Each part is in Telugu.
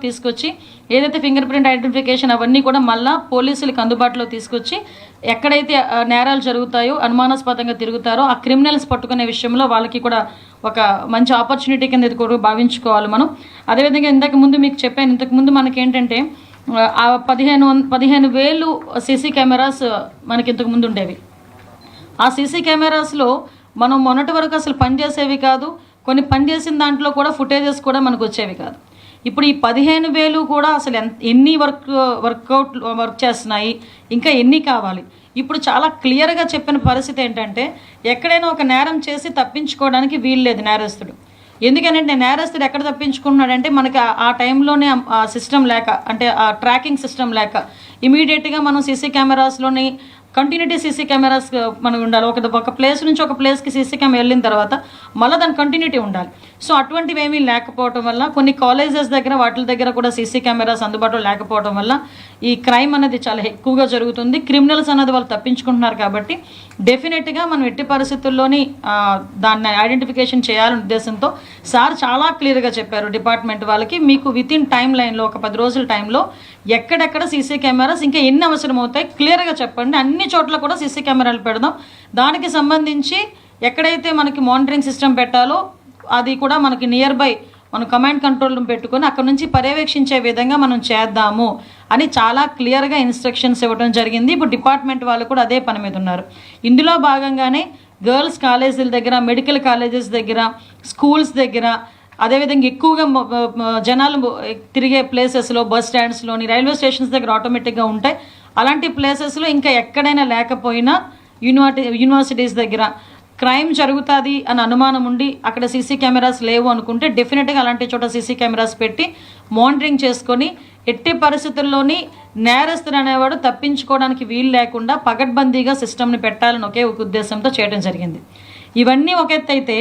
అందుబాటులోకి తీసుకొచ్చి ఏదైతే ఫింగర్ ప్రింట్ ఐడెంటిఫికేషన్ అవన్నీ కూడా మళ్ళా పోలీసులకు అందుబాటులో తీసుకొచ్చి ఎక్కడైతే నేరాలు జరుగుతాయో అనుమానాస్పదంగా తిరుగుతారో ఆ క్రిమినల్స్ పట్టుకునే విషయంలో వాళ్ళకి కూడా ఒక మంచి ఆపర్చునిటీ కింద ఇది కూడా భావించుకోవాలి మనం. అదేవిధంగా ఇంతకు ముందు మీకు చెప్పాను ఇంతకు ముందు మనకి ఏంటంటే ఆ పదిహేను పదిహేను వేలు సీసీ కెమెరాస్ మనకి ఇంతకు ముందు ఉండేవి. ఆ సీసీ కెమెరాస్లో మనం మొన్నటి వరకు అసలు పనిచేసేవి కాదు కొన్ని పనిచేసిన దాంట్లో కూడా ఫుటేజెస్ కూడా మనకు వచ్చేవి కాదు. ఇప్పుడు ఈ పదిహేను వేలు కూడా అసలు ఎంత ఎన్ని వర్క్ వర్కౌట్ వర్క్ చేస్తున్నాయి ఇంకా ఎన్ని కావాలి? ఇప్పుడు చాలా క్లియర్గా చెప్పిన పరిస్థితి ఏంటంటే ఎక్కడైనా ఒక నేరం చేసి తప్పించుకోవడానికి వీలు లేదు నేరస్తుడు. ఎందుకనంటే నేరస్తుడు ఎక్కడ తప్పించుకున్నాడంటే మనకి ఆ- ఆ టైంలోనే ఆ సిస్టమ్ లేక అంటే ఆ ట్రాకింగ్ సిస్టమ్ లేక ఇమీడియట్గా మనం సీసీ కెమెరాస్లోని కంటిన్యూటీ సీసీ కెమెరాస్ మనం ఉండాలి. ఒక ఒక ప్లేస్ నుంచి ఒక ప్లేస్కి సీసీ కెమెరా వెళ్ళిన తర్వాత మళ్ళీ దాని కంటిన్యూటీ ఉండాలి. సో అటువంటివి ఏమీ లేకపోవడం వల్ల కొన్ని కాలేజెస్ దగ్గర వాటి దగ్గర కూడా సీసీ కెమెరాస్ అందుబాటులో లేకపోవడం వల్ల ఈ క్రైమ్ అనేది చాలా ఎక్కువగా జరుగుతుంది. క్రిమినల్స్ అనేది వాళ్ళు తప్పించుకుంటున్నారు కాబట్టి డెఫినెట్గా మనం ఎట్టి పరిస్థితుల్లోని దాన్ని ఐడెంటిఫికేషన్ చేయాలనే ఉద్దేశంతో సార్ చాలా క్లియర్గా చెప్పారు డిపార్ట్మెంట్ వాళ్ళకి మీకు విత్ ఇన్ టైం లైన్లో ఒక పది రోజుల టైంలో ఎక్కడెక్కడ సీసీ కెమెరాస్ ఇంకా ఎన్ని అవసరం అవుతాయి క్లియర్గా చెప్పండి. అన్ని అన్ని చోట్ల కూడా సీసీ కెమెరాలు పెడదాం. దానికి సంబంధించి ఎక్కడైతే మనకి మానిటరింగ్ సిస్టమ్ పెట్టాలో అది కూడా మనకి నియర్ బై మనం కమాండ్ కంట్రోల్ రూమ్ పెట్టుకొని అక్కడ నుంచి పర్యవేక్షించే విధంగా మనం చేద్దాము అని చాలా క్లియర్గా ఇన్స్ట్రక్షన్స్ ఇవ్వడం జరిగింది. ఇప్పుడు డిపార్ట్మెంట్ వాళ్ళు కూడా అదే పని మీద ఉన్నారు. ఇందులో భాగంగానే గర్ల్స్ కాలేజీల దగ్గర మెడికల్ కాలేజెస్ దగ్గర స్కూల్స్ దగ్గర అదేవిధంగా ఎక్కువగా జనాలు తిరిగే ప్లేసెస్లో బస్ స్టాండ్స్లోని రైల్వే స్టేషన్స్ దగ్గర ఆటోమేటిక్గా ఉంటాయి. అలాంటి ప్లేసెస్లో ఇంకా ఎక్కడైనా లేకపోయినా యూనివర్టి యూనివర్సిటీస్ దగ్గర క్రైమ్ జరుగుతుంది అని అనుమానం ఉండి అక్కడ సీసీ కెమెరాస్ లేవు అనుకుంటే డెఫినెట్గా అలాంటి చోట సీసీ కెమెరాస్ పెట్టి మానిటరింగ్ చేసుకొని ఎట్టి పరిస్థితుల్లోని నేరస్తులు అనేవాడు తప్పించుకోవడానికి వీలు లేకుండా పగడ్బందీగా సిస్టమ్ని పెట్టాలని ఒకే ఒక ఉద్దేశంతో చేయడం జరిగింది. ఇవన్నీ ఒక ఎత్తు అయితే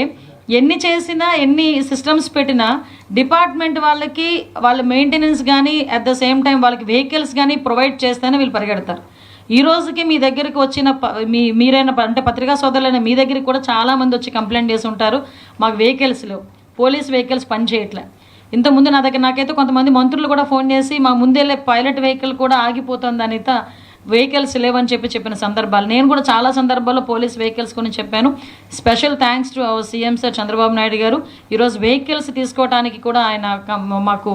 ఎన్ని చేసినా ఎన్ని సిస్టమ్స్ పెట్టినా డిపార్ట్మెంట్ వాళ్ళకి వాళ్ళ మెయింటెనెన్స్ కానీ అట్ ద సేమ్ టైం వాళ్ళకి వెహికల్స్ కానీ ప్రొవైడ్ చేస్తేనే వీళ్ళు పరిగెడతారు. ఈ రోజుకి మీ దగ్గరికి వచ్చిన మీ మీరైన అంటే పత్రికా సోదరులైన మీ దగ్గరికి కూడా చాలామంది వచ్చి కంప్లైంట్ చేసి ఉంటారు. మాకు వెహికల్స్ లేవు. పోలీస్ వెహికల్స్ పని చేయట్లే. ఇంతకుముందు నా దగ్గర నాకైతే కొంతమంది మంత్రులు కూడా ఫోన్ చేసి మా ముందెళ్ళే పైలట్ వెహికల్ కూడా ఆగిపోతుంది అనిత వెహికల్స్ లేవని చెప్పి చెప్పిన సందర్భాలు. నేను కూడా చాలా సందర్భాల్లో పోలీస్ వెహికల్స్ కొని చెప్పాను. Special thanks to our CM sir Chandrababu Naidu garu. ఈరోజు వెహికల్స్ తీసుకోవడానికి కూడా ఆయన మాకు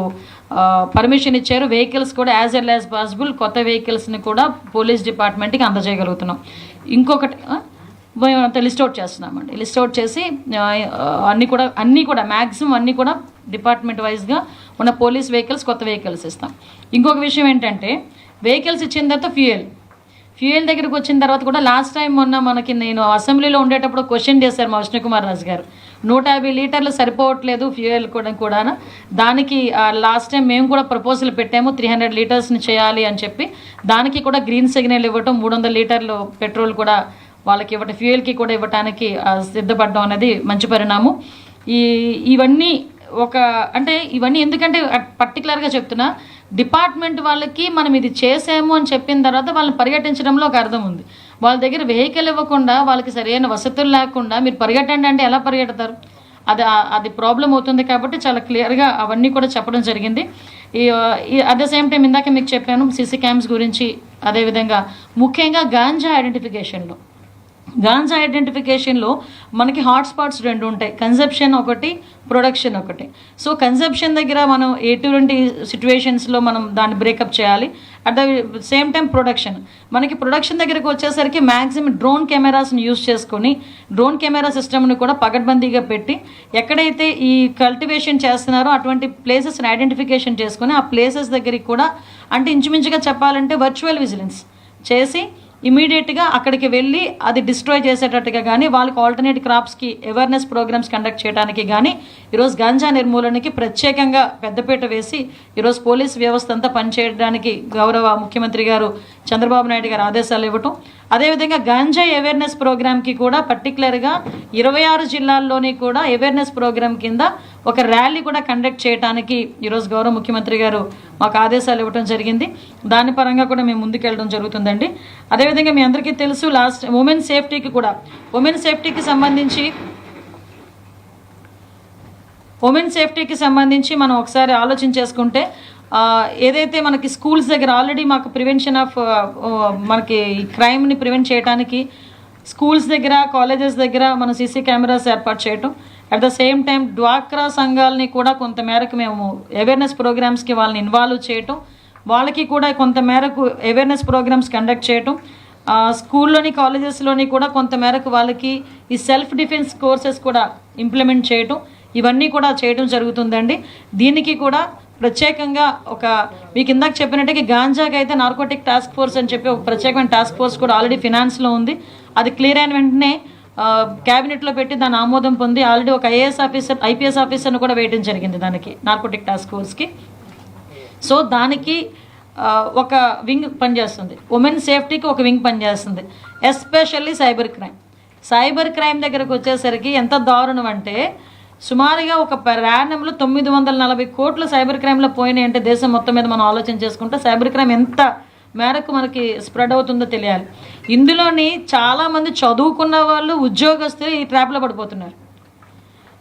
పర్మిషన్ ఇచ్చారు. వెహికల్స్ కూడా యాజ్ ఎల్ యాజ్ పాసిబుల్ కొత్త వెహికల్స్ని కూడా పోలీస్ డిపార్ట్మెంట్కి అందజేయగలుగుతున్నాం. ఇంకొకటి మేము అంత లిస్ట్ అవుట్ చేస్తున్నామండి. లిస్ట్ అవుట్ చేసి అన్నీ కూడా అన్నీ కూడా మ్యాక్సిమం అన్నీ కూడా డిపార్ట్మెంట్ వైజ్గా ఉన్న పోలీస్ వెహికల్స్ కొత్త వెహికల్స్ ఇస్తాం. ఇంకొక విషయం ఏంటంటే వెహికల్స్ ఇచ్చిన తర్వాత ఫ్యూయల్. ఫ్యూయల్ దగ్గరికి వచ్చిన తర్వాత కూడా లాస్ట్ టైం మొన్న మనకి నేను అసెంబ్లీలో ఉండేటప్పుడు క్వశ్చన్ చేశారు మా విష్ణుకుమార్ రాజు గారు. నూట యాభై లీటర్లు సరిపోవట్లేదు ఫ్యూయల్ కూడా కూడా దానికి లాస్ట్ టైం మేము కూడా ప్రపోజల్ పెట్టాము త్రీ హండ్రెడ్ లీటర్స్ని చేయాలి అని చెప్పి. దానికి కూడా గ్రీన్ సిగ్నల్ ఇవ్వటం మూడు వందల లీటర్లు పెట్రోల్ కూడా వాళ్ళకి ఇవ్వటం ఫ్యూయల్కి కూడా ఇవ్వటానికి సిద్ధపడడం అనేది మంచి పరిణామం. ఈ ఇవన్నీ ఒక అంటే ఇవన్నీ ఎందుకంటే పర్టికులర్గా చెప్తున్నా డిపార్ట్మెంట్ వాళ్ళకి మనం ఇది చేసాము అని చెప్పిన తర్వాత వాళ్ళని పరిగెట్టించడంలో ఒక అర్థం ఉంది. వాళ్ళ దగ్గర వెహికల్ ఇవ్వకుండా వాళ్ళకి సరైన వసతులు లేకుండా మీరు పరిగెట్టండి అంటే ఎలా పరిగెడతారు? అది అది ప్రాబ్లం అవుతుంది కాబట్టి చాలా క్లియర్గా అవన్నీ కూడా చెప్పడం జరిగింది. ఈ అట్ ద సేమ్ టైం ఇందాక మీకు చెప్పాను సీసీ క్యామ్స్ గురించి అదేవిధంగా ముఖ్యంగా గాంజా ఐడెంటిఫికేషన్లో. గాంజా ఐడెంటిఫికేషన్లో మనకి హాట్స్పాట్స్ రెండు ఉంటాయి. కన్సెప్షన్ ఒకటి ప్రొడక్షన్ ఒకటి. సో కన్సెప్షన్ దగ్గర మనం ఎటువంటి సిచ్యువేషన్స్లో మనం దాన్ని బ్రేకప్ చేయాలి? At the same time production మనకి ప్రొడక్షన్ దగ్గరకు వచ్చేసరికి మ్యాక్సిమం డ్రోన్ కెమెరాస్ని యూస్ చేసుకొని డ్రోన్ కెమెరా సిస్టమ్ని కూడా పగడ్బందీగా పెట్టి ఎక్కడైతే ఈ కల్టివేషన్ చేస్తున్నారో అటువంటి ప్లేసెస్ని ఐడెంటిఫికేషన్ చేసుకొని ఆ ప్లేసెస్ దగ్గరికి కూడా అంటే ఇంచుమించుగా చెప్పాలంటే వర్చువల్ విజిలెన్స్ చేసి ఇమీడియట్గా అక్కడికి వెళ్ళి అది డిస్ట్రాయ్ చేసేటట్టుగా కానీ వాళ్ళకి ఆల్టర్నేట్ క్రాప్స్కి అవేర్నెస్ ప్రోగ్రామ్స్ కండక్ట్ చేయడానికి కానీ ఈరోజు గంజా నిర్మూలనకి ప్రత్యేకంగా పెద్దపీట వేసి ఈరోజు పోలీస్ వ్యవస్థ అంతా పనిచేయడానికి గౌరవ ముఖ్యమంత్రి గారు చంద్రబాబు నాయుడు గారు ఆదేశాలు ఇవ్వటం. అదేవిధంగా గాంజా అవేర్నెస్ ప్రోగ్రామ్కి కూడా పర్టికులర్గా ఇరవై ఆరు జిల్లాల్లోని కూడా అవేర్నెస్ ప్రోగ్రామ్ కింద ఒక ర్యాలీ కూడా కండక్ట్ చేయడానికి ఈరోజు గౌరవ ముఖ్యమంత్రి గారు మాకు ఆదేశాలు ఇవ్వడం జరిగింది. దాని పరంగా కూడా మేము ముందుకెళ్ళడం జరుగుతుందండి. అదేవిధంగా మీ అందరికీ తెలుసు లాస్ట్ ఉమెన్ సేఫ్టీకి కూడా ఉమెన్ సేఫ్టీకి సంబంధించి ఉమెన్ సేఫ్టీకి సంబంధించి మనం ఒకసారి ఆలోచన చేసుకుంటే ఏదైతే మనకి స్కూల్స్ దగ్గర ఆల్రెడీ మాకు ప్రివెన్షన్ ఆఫ్ మనకి క్రైమ్ని ప్రివెంట్ చేయడానికి స్కూల్స్ దగ్గర కాలేజెస్ దగ్గర మన సీసీ కెమెరాస్ ఏర్పాటు చేయటం. అట్ ద సేమ్ టైం డ్వాక్రా సంఘాలని కూడా కొంత మేరకు మేము అవేర్నెస్ ప్రోగ్రామ్స్కి వాళ్ళని ఇన్వాల్వ్ చేయటం. వాళ్ళకి కూడా కొంత మేరకు అవేర్నెస్ ప్రోగ్రామ్స్ కండక్ట్ చేయటం. స్కూల్లోని కాలేజెస్లోని కూడా కొంత మేరకు వాళ్ళకి ఈ సెల్ఫ్ డిఫెన్స్ కోర్సెస్ కూడా ఇంప్లిమెంట్ చేయటం. ఇవన్నీ కూడా చేయడం జరుగుతుందండి. దీనికి కూడా ప్రత్యేకంగా ఒక మీకు ఇందాక చెప్పినట్టుగా గాంజాకి అయితే నార్కోటిక్ టాస్క్ ఫోర్స్ అని చెప్పి ఒక ప్రత్యేకమైన టాస్క్ ఫోర్స్ కూడా ఆల్రెడీ ఫినాన్స్లో ఉంది. అది క్లియర్ అయిన వెంటనే క్యాబినెట్లో పెట్టి దాని ఆమోదం పొంది ఆల్రెడీ ఒక ఐఏఎస్ ఆఫీసర్ ఐపీఎస్ ఆఫీసర్ను కూడా వేయడం జరిగింది దానికి నార్కోటిక్ టాస్క్ ఫోర్స్కి సో దానికి ఒక వింగ్ పనిచేస్తుంది. ఉమెన్ సేఫ్టీకి ఒక వింగ్ పనిచేస్తుంది. Especially cyber crime cyber crime దగ్గరకు వచ్చేసరికి ఎంత దారుణం అంటే సుమారుగా ఒక ప్రయాణంలో తొమ్మిది వందల నలభై కోట్లు సైబర్ క్రైమ్లో పోయినాయి అంటే దేశం మొత్తం మీద మనం ఆలోచన చేసుకుంటే సైబర్ క్రైమ్ ఎంత మేరకు మనకి స్ప్రెడ్ అవుతుందో తెలియాలి. ఇందులోని చాలామంది చదువుకున్న వాళ్ళు ఉద్యోగస్తులు ఈ ట్రాప్లో పడిపోతున్నారు.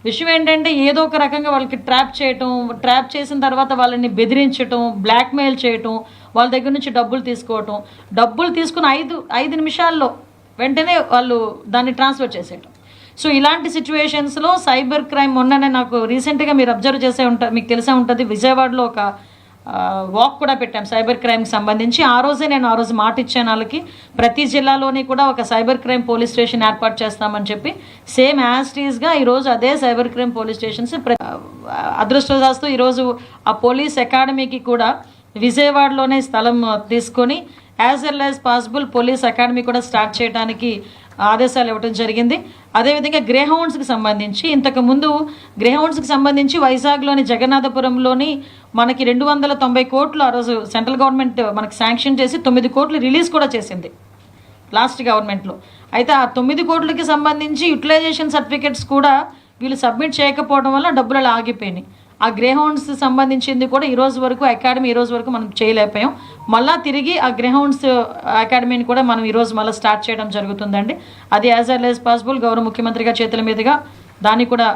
విషయం ఏంటంటే ఏదో ఒక రకంగా వాళ్ళకి ట్రాప్ చేయటం ట్రాప్ చేసిన తర్వాత వాళ్ళని బెదిరించటం బ్లాక్మెయిల్ చేయటం వాళ్ళ దగ్గర నుంచి డబ్బులు తీసుకోవటం. డబ్బులు తీసుకుని ఐదు ఐదు నిమిషాల్లో వెంటనే వాళ్ళు దాన్ని ట్రాన్స్ఫర్ చేసేయటం. సో ఇలాంటి సిచ్యువేషన్స్లో సైబర్ క్రైమ్ మొన్ననే నాకు రీసెంట్గా మీరు అబ్జర్వ్ చేసే ఉంటారు మీకు తెలిసే ఉంటుంది. విజయవాడలో ఒక వాక్ కూడా పెట్టాం సైబర్ క్రైమ్కి సంబంధించి. ఆ రోజే నేను ఆ రోజు మాట ఇచ్చాను వాళ్ళకి. ప్రతి జిల్లాలోని కూడా ఒక సైబర్ క్రైమ్ పోలీస్ స్టేషన్ ఏర్పాటు చేస్తామని చెప్పి. సేమ్ యాజ్టీస్గా ఈరోజు అదే సైబర్ క్రైమ్ పోలీస్ స్టేషన్స్ ప్ర- ఈరోజు ఆ పోలీస్ అకాడమీకి కూడా విజయవాడలోనే స్థలం తీసుకొని as well as possible police academy కూడా స్టార్ట్ చేయడానికి ఆదేశాలు ఇవ్వడం జరిగింది. అదేవిధంగా గ్రేహౌండ్స్కి సంబంధించి ఇంతకుముందు గ్రేహౌండ్స్కి సంబంధించి వైజాగ్లోని జగన్నాథపురంలోని మనకి రెండు వందల తొంభై కోట్లు ఆ రోజు సెంట్రల్ గవర్నమెంట్ మనకి శాంక్షన్ చేసి తొమ్మిది కోట్లు రిలీజ్ కూడా చేసింది. లాస్ట్ గవర్నమెంట్లో. అయితే ఆ తొమ్మిది కోట్లకి సంబంధించి యూటిలైజేషన్ సర్టిఫికెట్స్ కూడా వీళ్ళు సబ్మిట్ చేయకపోవడం వల్ల డబ్బులు అలా ఆగిపోయినాయి. ఆ గ్రేహౌండ్స్ సంబంధించింది కూడా ఈ రోజు వరకు అకాడమీ ఈరోజు వరకు మనం చేయలేకపోయాం. మళ్ళా తిరిగి ఆ గ్రేహౌండ్స్ అకాడమీని కూడా మనం ఈరోజు మళ్ళీ స్టార్ట్ చేయడం జరుగుతుందండి. అది యాజ్ ఎల్ యాజ్ పాసిబుల్ గౌరవ ముఖ్యమంత్రిగా చేతుల మీదుగా దాన్ని కూడా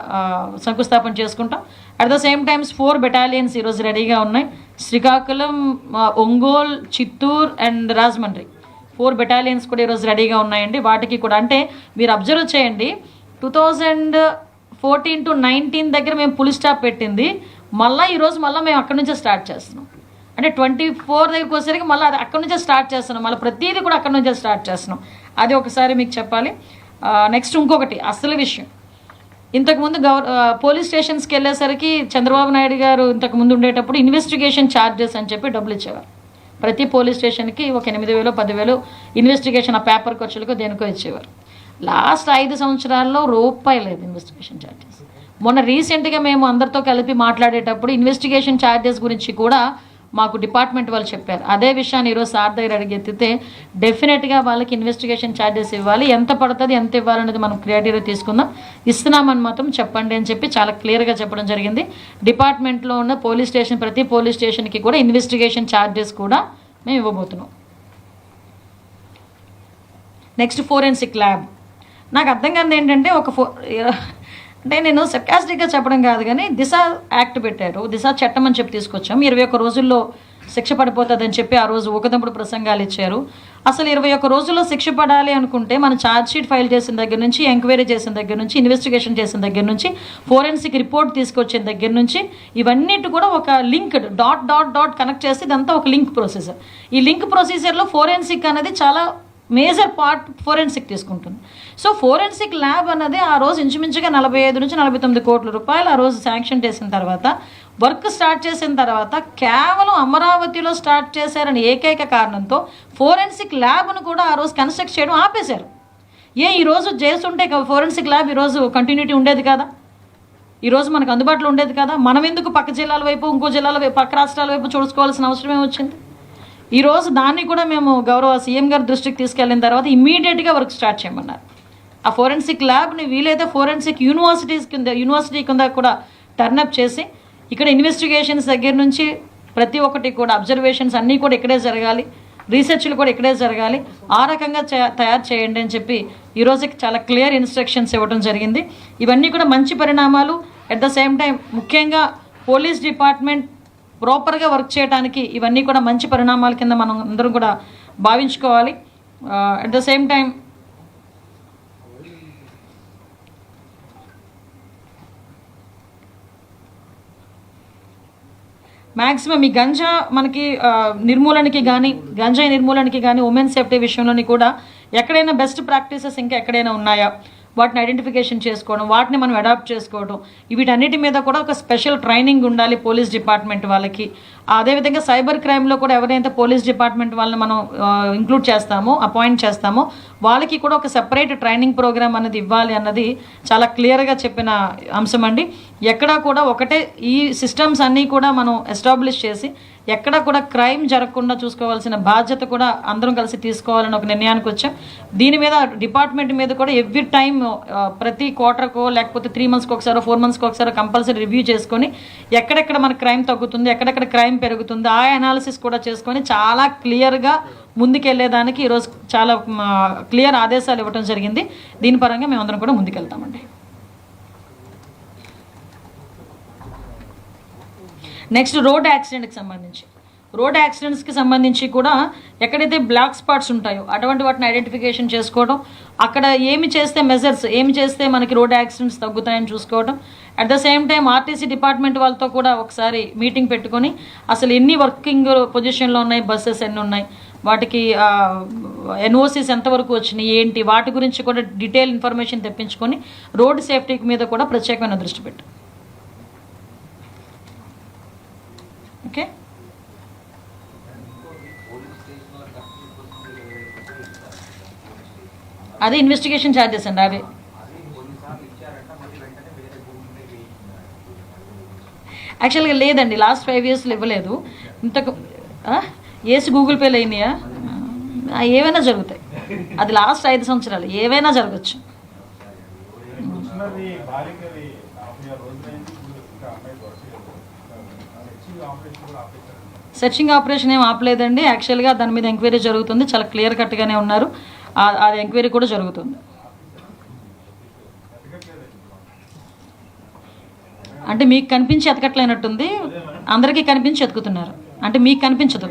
శంకుస్థాపన చేసుకుంటాం. At the same times four battalions ఈరోజు రెడీగా ఉన్నాయి. Srikakulam Ongole Chittoor and Rajahmundry. Four battalions కూడా ఈరోజు రెడీగా ఉన్నాయండి. వాటికి కూడా అంటే మీరు అబ్జర్వ్ చేయండి two thousand fourteen to nineteen దగ్గర మేము పులి స్టాప్ పెట్టింది. మళ్ళీ ఈరోజు మళ్ళీ మేము అక్కడి నుంచే స్టార్ట్ చేస్తున్నాం. అంటే ట్వంటీ ఫోర్ దగ్గరికి వచ్చేసరికి మళ్ళీ అది అక్కడి నుంచే స్టార్ట్ చేస్తున్నాం. మళ్ళీ ప్రతిదీ కూడా అక్కడి నుంచే స్టార్ట్ చేస్తున్నాం. అది ఒకసారి మీకు చెప్పాలి. నెక్స్ట్ ఇంకొకటి అసలు విషయం. ఇంతకుముందు గవర్ పోలీస్ స్టేషన్స్కి వెళ్ళేసరికి చంద్రబాబు నాయుడు గారు ఇంతకు ముందు ఉండేటప్పుడు ఇన్వెస్టిగేషన్ ఛార్జెస్ అని చెప్పి డబ్బులు ఇచ్చేవారు. ప్రతి పోలీస్ స్టేషన్కి ఒక ఎనిమిది వేలు పదివేలు ఇన్వెస్టిగేషన్ ఆ పేపర్ ఖర్చులకు దేనికో ఇచ్చేవారు. లాస్ట్ ఐదు సంవత్సరాల్లో రూపాయి లేదు ఇన్వెస్టిగేషన్ ఛార్జెస్ మొన్న రీసెంట్గా మేము అందరితో కలిపి మాట్లాడేటప్పుడు ఇన్వెస్టిగేషన్ ఛార్జెస్ గురించి కూడా మాకు డిపార్ట్మెంట్ వాళ్ళు చెప్పారు. అదే విషయాన్ని ఈరోజు సార్ దగ్గర అడిగెత్తితే డెఫినెట్గా వాళ్ళకి ఇన్వెస్టిగేషన్ ఛార్జెస్ ఇవ్వాలి. ఎంత పడుతుంది ఎంత ఇవ్వాలనేది మనం క్రియేటివ్గా తీసుకుందాం. ఇస్తున్నామని మాత్రం చెప్పండి అని చెప్పి చాలా క్లియర్గా చెప్పడం జరిగింది. డిపార్ట్మెంట్లో ఉన్న పోలీస్ స్టేషన్ ప్రతి పోలీస్ స్టేషన్కి కూడా ఇన్వెస్టిగేషన్ ఛార్జెస్ కూడా మేము ఇవ్వబోతున్నాం. నెక్స్ట్ ఫోరెన్సిక్ ల్యాబ్ నాకు అర్థం కాదు ఏంటంటే ఒక ఫో అంటే నేను సర్కాస్టిక్గా చెప్పడం కాదు కానీ దిశ యాక్ట్ పెట్టారు. దిశ చట్టం అని చెప్పి తీసుకొచ్చాం. ఇరవై ఒక్క రోజుల్లో శిక్ష పడిపోతుందని చెప్పి ఆ రోజు ఒకదంపుడు ప్రసంగాలు ఇచ్చారు. అసలు ఇరవై ఒక్క రోజుల్లో శిక్ష పడాలి అనుకుంటే మనం ఛార్జ్ షీట్ ఫైల్ చేసిన దగ్గర నుంచి ఎంక్వైరీ చేసిన దగ్గర నుంచి ఇన్వెస్టిగేషన్ చేసిన దగ్గర నుంచి ఫోరెన్సిక్ రిపోర్ట్ తీసుకొచ్చిన దగ్గర నుంచి ఇవన్నిటి కూడా ఒక link dot dot dot connect చేస్తే ఇదంతా ఒక లింక్ ప్రొసీజర్ ఈ లింక్ ప్రొసీజర్లో ఫోరెన్సిక్ అనేది చాలా మేజర్ పార్ట్ ఫోరెన్సిక్ తీసుకుంటుంది. సో ఫోరెన్సిక్ ల్యాబ్ అన్నది ఆ రోజు ఇంచుమించుగా నలభై ఐదు నుంచి నలభై తొమ్మిది కోట్ల రూపాయలు ఆ రోజు శాంక్షన్ చేసిన తర్వాత వర్క్ స్టార్ట్ చేసిన తర్వాత కేవలం అమరావతిలో స్టార్ట్ చేశారని ఏకైక కారణంతో ఫోరెన్సిక్ ల్యాబ్ను కూడా ఆ రోజు కన్స్ట్రక్ట్ చేయడం ఆపేశారు. ఏ ఈరోజు చేస్తుంటే ఫోరెన్సిక్ ల్యాబ్ ఈరోజు కంటిన్యూటీ ఉండేది కదా? ఈరోజు మనకు అందుబాటులో ఉండేది కదా? మనం ఎందుకు పక్క జిల్లాల వైపు ఇంకో జిల్లాల వైపు పక్క రాష్ట్రాల వైపు చూసుకోవాల్సిన అవసరం ఏమొచ్చింది ఈరోజు దాన్ని కూడా మేము గౌరవ సీఎం గారి దృష్టికి తీసుకెళ్ళిన తర్వాత ఇమ్మీడియట్గా వర్క్ స్టార్ట్ చేయమన్నారు. ఆ ఫోరెన్సిక్ ల్యాబ్ని వీలైతే ఫోరెన్సిక్ యూనివర్సిటీస్ కింద యూనివర్సిటీ కింద కూడా టర్నప్ చేసి ఇక్కడ ఇన్వెస్టిగేషన్స్ దగ్గర నుంచి ప్రతి ఒక్కటి కూడా అబ్జర్వేషన్స్ అన్నీ కూడా ఇక్కడే జరగాలి. రీసెర్చ్లు కూడా ఇక్కడే జరగాలి. ఆ రకంగా తయారు చేయండి అని చెప్పి ఈరోజుకి చాలా క్లియర్ ఇన్స్ట్రక్షన్స్ ఇవ్వడం జరిగింది. ఇవన్నీ కూడా మంచి పరిణామాలు. అట్ ద సేమ్ టైం ముఖ్యంగా పోలీస్ డిపార్ట్మెంట్ ప్రాపర్గా వర్క్ చేయడానికి ఇవన్నీ కూడా మంచి పరిణామాల కింద మనం అందరం కూడా భావించుకోవాలి. At the same time maximum ఈ గంజా మనకి uh, నిర్మూలనకి కానీ గంజాయి నిర్మూలనకి కానీ ఉమెన్ సేఫ్టీ విషయంలోని కూడా ఎక్కడైనా బెస్ట్ ప్రాక్టీసెస్ ఇంకా ఎక్కడైనా ఉన్నాయా? వాటిని ఐడెంటిఫికేషన్ చేసుకోవడం వాటిని మనం అడాప్ట్ చేసుకోవడం వీటన్నిటి మీద కూడా ఒక స్పెషల్ ట్రైనింగ్ ఉండాలి పోలీస్ డిపార్ట్మెంట్ వాళ్ళకి. అదేవిధంగా సైబర్ క్రైమ్లో కూడా ఎవరైతే పోలీస్ డిపార్ట్మెంట్ వాళ్ళని మనం ఇంక్లూడ్ చేస్తామో అపాయింట్ చేస్తామో వాళ్ళకి కూడా ఒక సెపరేట్ ట్రైనింగ్ ప్రోగ్రామ్ అనేది ఇవ్వాలి అన్నది చాలా క్లియర్గా చెప్పిన అంశం అండి. ఎక్కడా కూడా ఒకటే ఈ సిస్టమ్స్ అన్నీ కూడా మనం ఎస్టాబ్లిష్ చేసి ఎక్కడా కూడా క్రైమ్ జరగకుండా చూసుకోవాల్సిన బాధ్యత కూడా అందరం కలిసి తీసుకోవాలని ఒక నిర్ణయానికి వచ్చాం. దీని మీద డిపార్ట్మెంట్ మీద కూడా ఎవ్రీ టైం ప్రతి క్వార్టర్కో లేకపోతే త్రీ మంత్స్కి ఒకసారి ఫోర్ మంత్స్కి ఒకసారి కంపల్సరీ రివ్యూ చేసుకొని ఎక్కడెక్కడ మన క్రైమ్ తగ్గుతుంది ఎక్కడెక్కడ క్రైమ్ పెరుగుతుంది ఆ అనాలిసిస్ కూడా చేసుకొని చాలా క్లియర్గా ముందుకెళ్ళేదానికి ఈరోజు చాలా క్లియర్ ఆదేశాలు ఇవ్వడం జరిగింది. దీని పరంగా మేమందరం కూడా ముందుకెళ్తామండి. నెక్స్ట్ రోడ్ యాక్సిడెంట్కి సంబంధించి. రోడ్ యాక్సిడెంట్స్కి సంబంధించి కూడా ఎక్కడైతే బ్లాక్ స్పాట్స్ ఉంటాయో అటువంటి వాటిని ఐడెంటిఫికేషన్ చేసుకోవడం అక్కడ ఏమి చేస్తే మెజర్స్ ఏమి చేస్తే మనకి రోడ్ యాక్సిడెంట్స్ తగ్గుతాయని చూసుకోవడం at the same time RTC department వాళ్ళతో కూడా ఒకసారి మీటింగ్ పెట్టుకొని అసలు ఎన్ని వర్కింగ్ పొజిషన్లో ఉన్నాయి బస్సెస్ ఎన్ని ఉన్నాయి వాటికి ఎన్ఓసీస్ ఎంతవరకు వచ్చినాయి ఏంటి వాటి గురించి కూడా డీటెయిల్ ఇన్ఫర్మేషన్ తెప్పించుకొని రోడ్ సేఫ్టీ మీద కూడా ప్రత్యేకమైన దృష్టి పెట్టు. ఓకే. అదే ఇన్వెస్టిగేషన్ ఛార్జెస్ అండి అవి యాక్చువల్గా లేదండి లాస్ట్ ఫైవ్ ఇయర్స్లో ఇవ్వలేదు. ఇంతకు ఏసి గూగుల్ పేలు అయినాయా? ఏవైనా జరుగుతాయి. అది లాస్ట్ ఐదు సంవత్సరాలు ఏవైనా జరగచ్చు కృష్ణది బాలికది నలభై ఆరు రోజులైంది ఇప్పుడు ఇంకా అమ్మాయి దొరకలేదు హెచ్చింగ్ ఆపరేషన్ కూడా ఆపేశారు సెర్చింగ్ ఆపరేషన్ ఏం ఆపలేదండి. యాక్చువల్గా దాని మీద ఎంక్వైరీ జరుగుతుంది. చాలా క్లియర్ కట్గానే ఉన్నారు. ఆ ఎంక్వైరీ కూడా జరుగుతుంది. అంటే మీకు కనిపించి ఎతకట్లేనట్టుంది. అందరికీ కనిపించి ఎతుకుతున్నారు. అంటే మీకు కనిపించదు.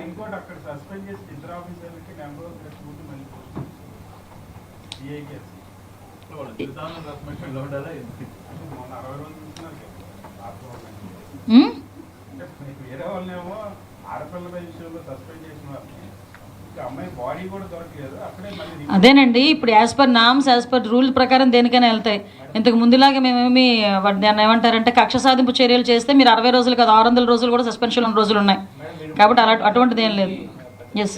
మొన్న అరవై ఆడపిల్లల విషయంలో సస్పెండ్ చేసిన అదేనండి ఇప్పుడు as per norms as per rule ప్రకారం దేనికైనా వెళ్తాయి. ఇంతకు ముందులాగా మేమేమి దాన్ని ఏమంటారంటే కక్ష సాధింపు చర్యలు చేస్తే మీరు అరవై రోజులు కాదు ఆరు వందల రోజులు కూడా సస్పెన్షన్ ఉన్న రోజులు ఉన్నాయి. కాబట్టి అలా అటువంటిది ఏం లేదు. ఎస్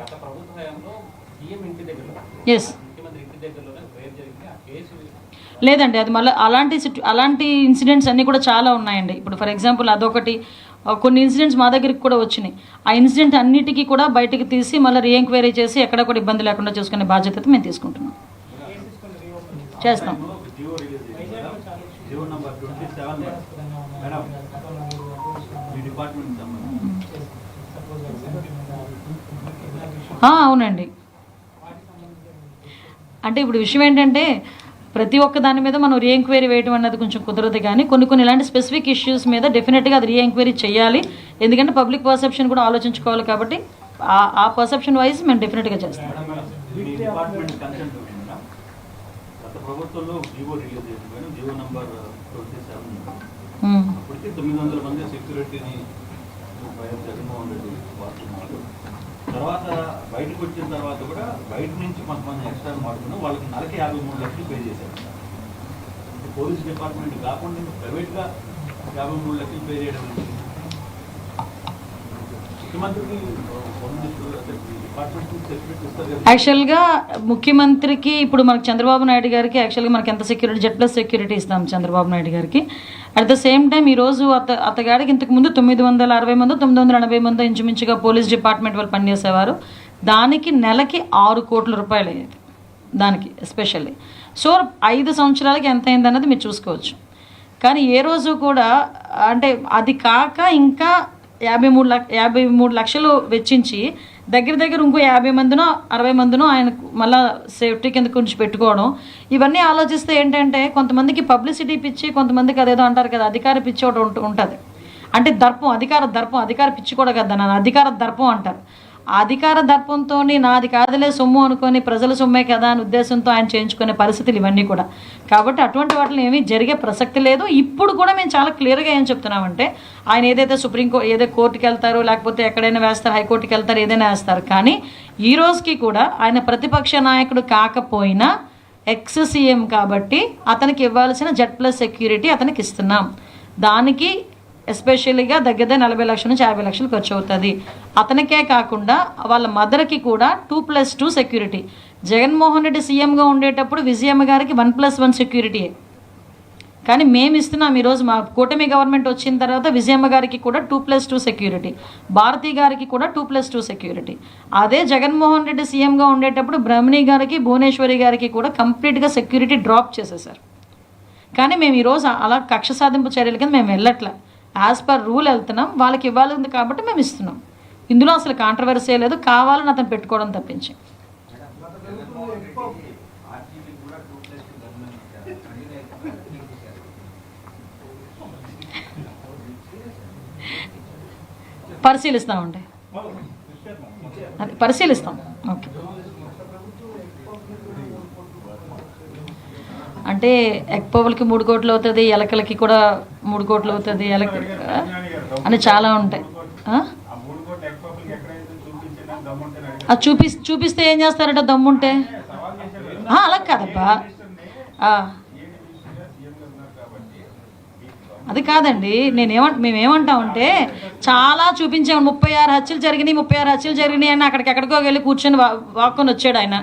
గత ప్రభుత్వ హయాంలో సీఎం ఇంటి దగ్గర ఎస్ లేదండి అది మళ్ళీ అలాంటి అలాంటి ఇన్సిడెంట్స్ అన్నీ కూడా చాలా ఉన్నాయండి. ఇప్పుడు ఫర్ ఎగ్జాంపుల్ అదొకటి కొన్ని ఇన్సిడెంట్స్ మా దగ్గరికి కూడా వచ్చినాయి. ఆ ఇన్సిడెంట్ అన్నిటికీ కూడా బయటకు తీసి మళ్ళీ రీఎంక్వైరీ చేసి ఎక్కడ కూడా ఇబ్బంది లేకుండా చూసుకునే బాధ్యత మేము తీసుకుంటున్నాం. చేస్తాం. అవునండి. అంటే ఇప్పుడు విషయం ఏంటంటే ప్రతి ఒక్క దాని మీద మనం రీఎంక్వైరీ వేయడం అన్నది కొంచెం కుదరదు కానీ కొన్ని కొన్ని ఇలాంటి స్పెసిఫిక్ ఇష్యూస్ మీద డెఫినెట్గా అది రీఎంక్వైరీ చేయాలి. ఎందుకంటే పబ్లిక్ పర్సెప్షన్ కూడా ఆలోచించుకోవాలి కాబట్టి ఆ- పర్సెప్షన్ వైజ్ మేము డెఫినెట్గా చేస్తాం. మీ డిపార్ట్మెంట్ కన్సెంట్ ఉంది మేడం గత ప్రభుత్వంలో జియో రిలీజ్ చేసింది madam. GO number twenty seven um. అప్పటికి తొమ్మిది వందల మంది సెక్యూరిటీని వైఎస్ జగన్మోహన్ రెడ్డి వాడుతున్నారు తర్వాత బయటకు వచ్చిన తర్వాత కూడా బయట నుంచి కొంతమంది ఎక్స్ట్రా వాడుకున్నాం వాళ్ళకి నెలకి యాభై మూడు లక్షలు పే చేశారు. పోలీస్ డిపార్ట్మెంట్ కాకుండా ప్రైవేట్గా యాభై మూడు లక్షలు పే చేయడం ముఖ్యమంత్రికి యాక్చువల్గా ముఖ్యమంత్రికి ఇప్పుడు మనకు చంద్రబాబు నాయుడు గారికి యాక్చువల్గా మనకి ఎంత సెక్యూరిటీ జెడ్ ప్లస్ సెక్యూరిటీ ఇస్తాం చంద్రబాబు నాయుడు గారికి. అట్ ద సేమ్ టైం ఈరోజు అత అతగాడికి ఇంతకు ముందు తొమ్మిది వందల అరవై మందో తొమ్మిది వందల ఎనభై మంది ఇంచుమించుగా పోలీస్ డిపార్ట్మెంట్ వాళ్ళు పనిచేసేవారు. దానికి నెలకి ఆరు కోట్ల రూపాయలు అయ్యేది. దానికి ఎస్పెషల్లీ సో ఐదు సంవత్సరాలకి ఎంత అయింది అన్నది మీరు చూసుకోవచ్చు. కానీ ఏ రోజు కూడా అంటే అది కాక ఇంకా యాభై మూడు లక్ష యాభై మూడు లక్షలు వెచ్చించి దగ్గర దగ్గర ఇంకో యాభై మందినో అరవై మందినో ఆయన మళ్ళా సేఫ్టీ కింద కొంచెం పెట్టుకోవడం. ఇవన్నీ ఆలోచిస్తే ఏంటంటే కొంతమందికి పబ్లిసిటీ పిచ్చి కొంతమందికి అదేదో అంటారు కదా అధికార పిచ్చి ఒకటి ఉంటుంది. అంటే దర్పం అధికార దర్పం అధికార పిచ్చి కూడా కదా నన్ను అధికార దర్పం అంటారు. అధికార దర్పంతో నాది కాదులే సొమ్ము అనుకొని ప్రజల సొమ్మే కదా అని ఉద్దేశంతో ఆయన చేయించుకునే పరిస్థితులు ఇవన్నీ కూడా. కాబట్టి అటువంటి వాటిని ఏమీ జరిగే ప్రసక్తి లేదు. ఇప్పుడు కూడా మేము చాలా క్లియర్గా ఏం చెప్తున్నామంటే ఆయన ఏదైతే సుప్రీంకో ఏదో కోర్టుకి వెళ్తారో లేకపోతే ఎక్కడైనా వేస్తారు హైకోర్టుకి వెళ్తారు ఏదైనా వేస్తారు. కానీ ఈ రోజుకి కూడా ఆయన ప్రతిపక్ష నాయకుడు కాకపోయినా ఎక్స్ సీఎం కాబట్టి అతనికి ఇవ్వాల్సిన జెడ్ ప్లస్ సెక్యూరిటీ అతనికి ఇస్తున్నాం. దానికి ఎస్పెషల్లీగా దగ్గర నలభై లక్షల నుంచి యాభై లక్షలు ఖర్చు అవుతుంది. అతనికే కాకుండా వాళ్ళ మదర్కి కూడా two plus two security Jaganmohan Reddy సీఎంగా ఉండేటప్పుడు విజయమ్మ గారికి వన్ ప్లస్ వన్ సెక్యూరిటీ కానీ మేము ఇస్తున్నాం ఈరోజు మా కూటమి గవర్నమెంట్ వచ్చిన తర్వాత విజయమ్మ గారికి కూడా two plus two security Bharathi గారికి కూడా టూ ప్లస్ టూ సెక్యూరిటీ అదే జగన్మోహన్ రెడ్డి సీఎంగా ఉండేటప్పుడు బ్రహ్మణి గారికి భువనేశ్వరి గారికి కూడా కంప్లీట్గా సెక్యూరిటీ డ్రాప్ చేసేసారు కానీ మేము ఈరోజు అలా కక్ష సాధింపు చర్యల కింద మేము వెళ్ళట్లే. యాజ్ పర్ రూల్ వెళ్తున్నాం వాళ్ళకి ఇవ్వాలింది కాబట్టి మేము ఇస్తున్నాం. ఇందులో అసలు కాంట్రవర్సీ లేదు కావాలని అతను పెట్టుకోవడం తప్పించి. పరిశీలిస్తామండి. అది పరిశీలిస్తాం. ఓకే అంటే ఎక్పోవలకి మూడు కోట్లు అవుతుంది ఎలకలకి కూడా మూడు కోట్లు అవుతుంది ఎలక అని చాలా ఉంటాయి. అది చూపి చూపిస్తే ఏం చేస్తారట దమ్ముంటే? అలా కాదబ్బా. అది కాదండి నేనేమంట మేమేమంటామంటే చాలా చూపించాము. ముప్పై ఆరు హత్యలు జరిగినాయి ముప్పై ఆరు హత్యలు జరిగినాయి అని అక్కడికి ఎక్కడికో వెళ్ళి కూర్చొని వాక్కొని వచ్చాడు ఆయన.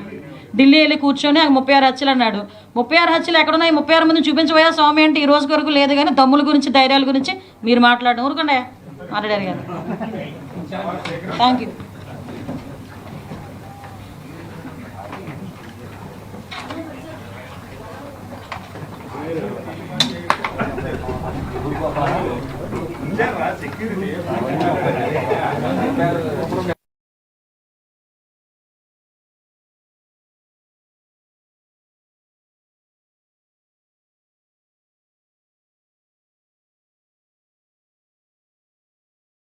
ఢిల్లీ వెళ్ళి కూర్చొని ఆ ముప్పై ఆరు హత్యలు అన్నాడు. ముప్పై ఆరు హత్యలు ఎక్కడున్నాయి? ముప్పై ఆరు మంది చూపించబోయా స్వామి అంటే ఈ రోజు వరకు లేదు కానీ దమ్ముల గురించి ధైర్యాల గురించి మీరు మాట్లాడడం. ఊరుకోండి మాట్లాడారు కదా. Thank you security